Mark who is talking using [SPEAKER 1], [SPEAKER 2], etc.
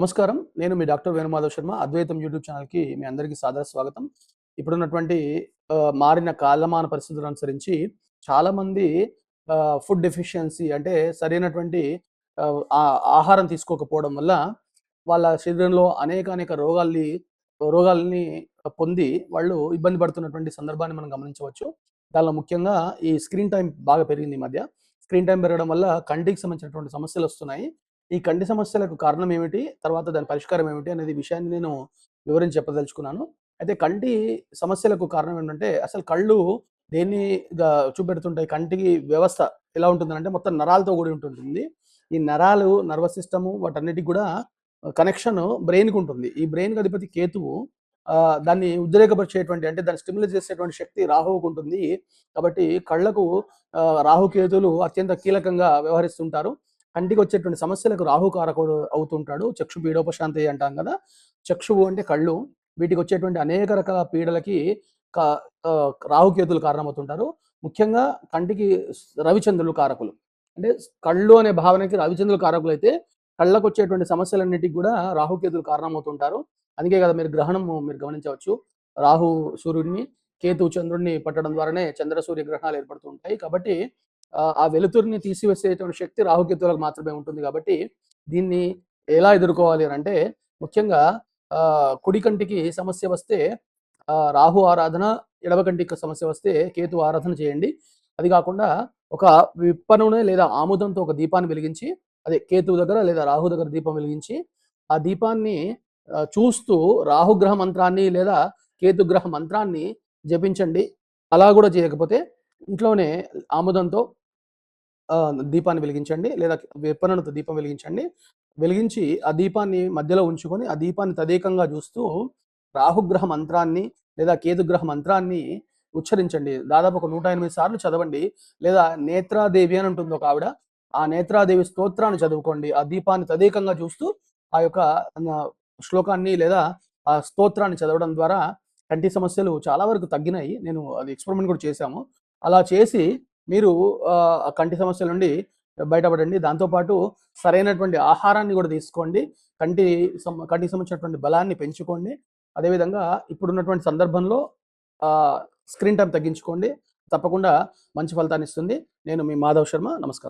[SPEAKER 1] నమస్కారం. నేను మీ డాక్టర్ వేణుమాధవ్ శర్మ అద్వైతం యూట్యూబ్ ఛానల్కి మీ అందరికీ సాదర స్వాగతం. ఇప్పుడున్నటువంటి మారిన కాలమాన పరిస్థితులను అనుసరించి చాలామంది ఫుడ్ డెఫిషియన్సీ అంటే సరైనటువంటి ఆ, ఆహారం తీసుకోకపోవడం వల్ల వాళ్ళ శరీరంలో అనేక అనేక రోగాల్ని రోగాల్ని పొంది వాళ్ళు ఇబ్బంది పడుతున్నటువంటి సందర్భాన్ని మనం గమనించవచ్చు. దానిలో ముఖ్యంగా ఈ స్క్రీన్ టైం బాగా పెరిగింది ఈ మధ్య. స్క్రీన్ టైం పెరగడం వల్ల కంటికి సంబంధించినటువంటి సమస్యలు వస్తున్నాయి. ఈ కంటి సమస్యలకు కారణం ఏమిటి? తర్వాత దాని పరిష్కారం ఏమిటి? అనేది విషయాన్ని నేను వివరించి చెప్పదలుచుకున్నాను. అయితే కంటి సమస్యలకు కారణం ఏంటంటే అసలు కళ్ళు దేన్ని చూపెడుతుంటాయి? కంటికి వ్యవస్థ ఎలా ఉంటుందంటే మొత్తం నరాలతో కూడి ఉంటుంది ఈ నరాలు నర్వస్ సిస్టము వాటన్నిటికి కూడా కనెక్షన్ బ్రెయిన్కి ఉంటుంది. ఈ బ్రెయిన్ అధిపతి కేతువు దాన్ని ఉద్రేకపరిచేటువంటి అంటే దాన్ని స్టిమ్యులేట్ చేసేటువంటి శక్తి రాహువుకు ఉంటుంది. కాబట్టి కళ్ళకు రాహుకేతులు అత్యంత కీలకంగా వ్యవహరిస్తుంటారు. కంటికి వచ్చేటువంటి సమస్యలకు రాహు అవుతుంటాడు. చక్షు పీడోపశాంతి అంటాం కదా. చక్షువు అంటే కళ్ళు. వీటికి వచ్చేటువంటి అనేక రకాల పీడలకి రాహుకేతులు కారణమవుతుంటారు. ముఖ్యంగా కంటికి రవిచంద్రులు కారకులు. అంటే కళ్ళు అనే భావనకి రవిచంద్రులు కారకులు అయితే కళ్ళకు వచ్చేటువంటి సమస్యలన్నిటికి కూడా రాహుకేతులు కారణమవుతుంటారు. అందుకే కదా మీరు గ్రహణం మీరు గమనించవచ్చు. రాహు సూర్యుడిని కేతు చంద్రుడిని పట్టడం ద్వారానే చంద్ర సూర్య గ్రహణాలు ఏర్పడుతుంటాయి కాబట్టి ఆ, వెలుతురుని తీసివేసేటువంటి శక్తి రాహుకేతువులకు మాత్రమే ఉంటుంది కాబట్టి దీన్ని ఎలా ఎదుర్కోవాలి అని అంటే ముఖ్యంగా ఆ, కుడి కంటికి సమస్య వస్తే రాహు ఆరాధన ఎడవ కంటికి సమస్య వస్తే కేతు ఆరాధన చేయండి. అది కాకుండా ఒక విప్పనూనె లేదా ఆముదంతో ఒక దీపాన్ని వెలిగించి అదే కేతువు దగ్గర లేదా రాహు దగ్గర దీపం వెలిగించి ఆ దీపాన్ని చూస్తూ రాహుగ్రహ మంత్రాన్ని లేదా కేతుగ్రహ మంత్రాన్ని జపించండి. అలా కూడా చేయకపోతే ఇంట్లోనే ఆముదంతో దీపాన్ని వెలిగించండి లేదా విప్పనతో దీపం వెలిగించండి. వెలిగించి ఆ దీపాన్ని మధ్యలో ఉంచుకొని ఆ దీపాన్ని తదేకంగా చూస్తూ రాహుగ్రహ మంత్రాన్ని లేదా కేతుగ్రహ మంత్రాన్ని ఉచ్చరించండి. దాదాపు ఒక నూట ఎనిమిది సార్లు చదవండి లేదా నేత్రాదేవి అని ఉంటుంది ఒక ఆవిడ. ఆ నేత్రాదేవి స్తోత్రాన్ని చదువుకోండి. ఆ దీపాన్ని తదేకంగా చూస్తూ ఆ యొక్క శ్లోకాన్ని లేదా ఆ స్తోత్రాన్ని చదవడం ద్వారా కంటి సమస్యలు చాలా వరకు తగ్గినాయి. నేను అది ఎక్స్పెరిమెంట్ కూడా చేశాము. అలా చేసి మీరు కంటి సమస్యల నుండి బయటపడండి. దాంతోపాటు సరైనటువంటి ఆహారాన్ని కూడా తీసుకోండి. కంటి సం- కంటికి సంబంధించినటువంటి బలాన్ని పెంచుకోండి. అదేవిధంగా ఇప్పుడున్నటువంటి సందర్భంలో స్క్రీన్ టైం తగ్గించుకోండి. తప్పకుండా మంచి ఫలితాన్ని ఇస్తుంది. నేను మీ మాధవ్ శర్మ. నమస్కారం.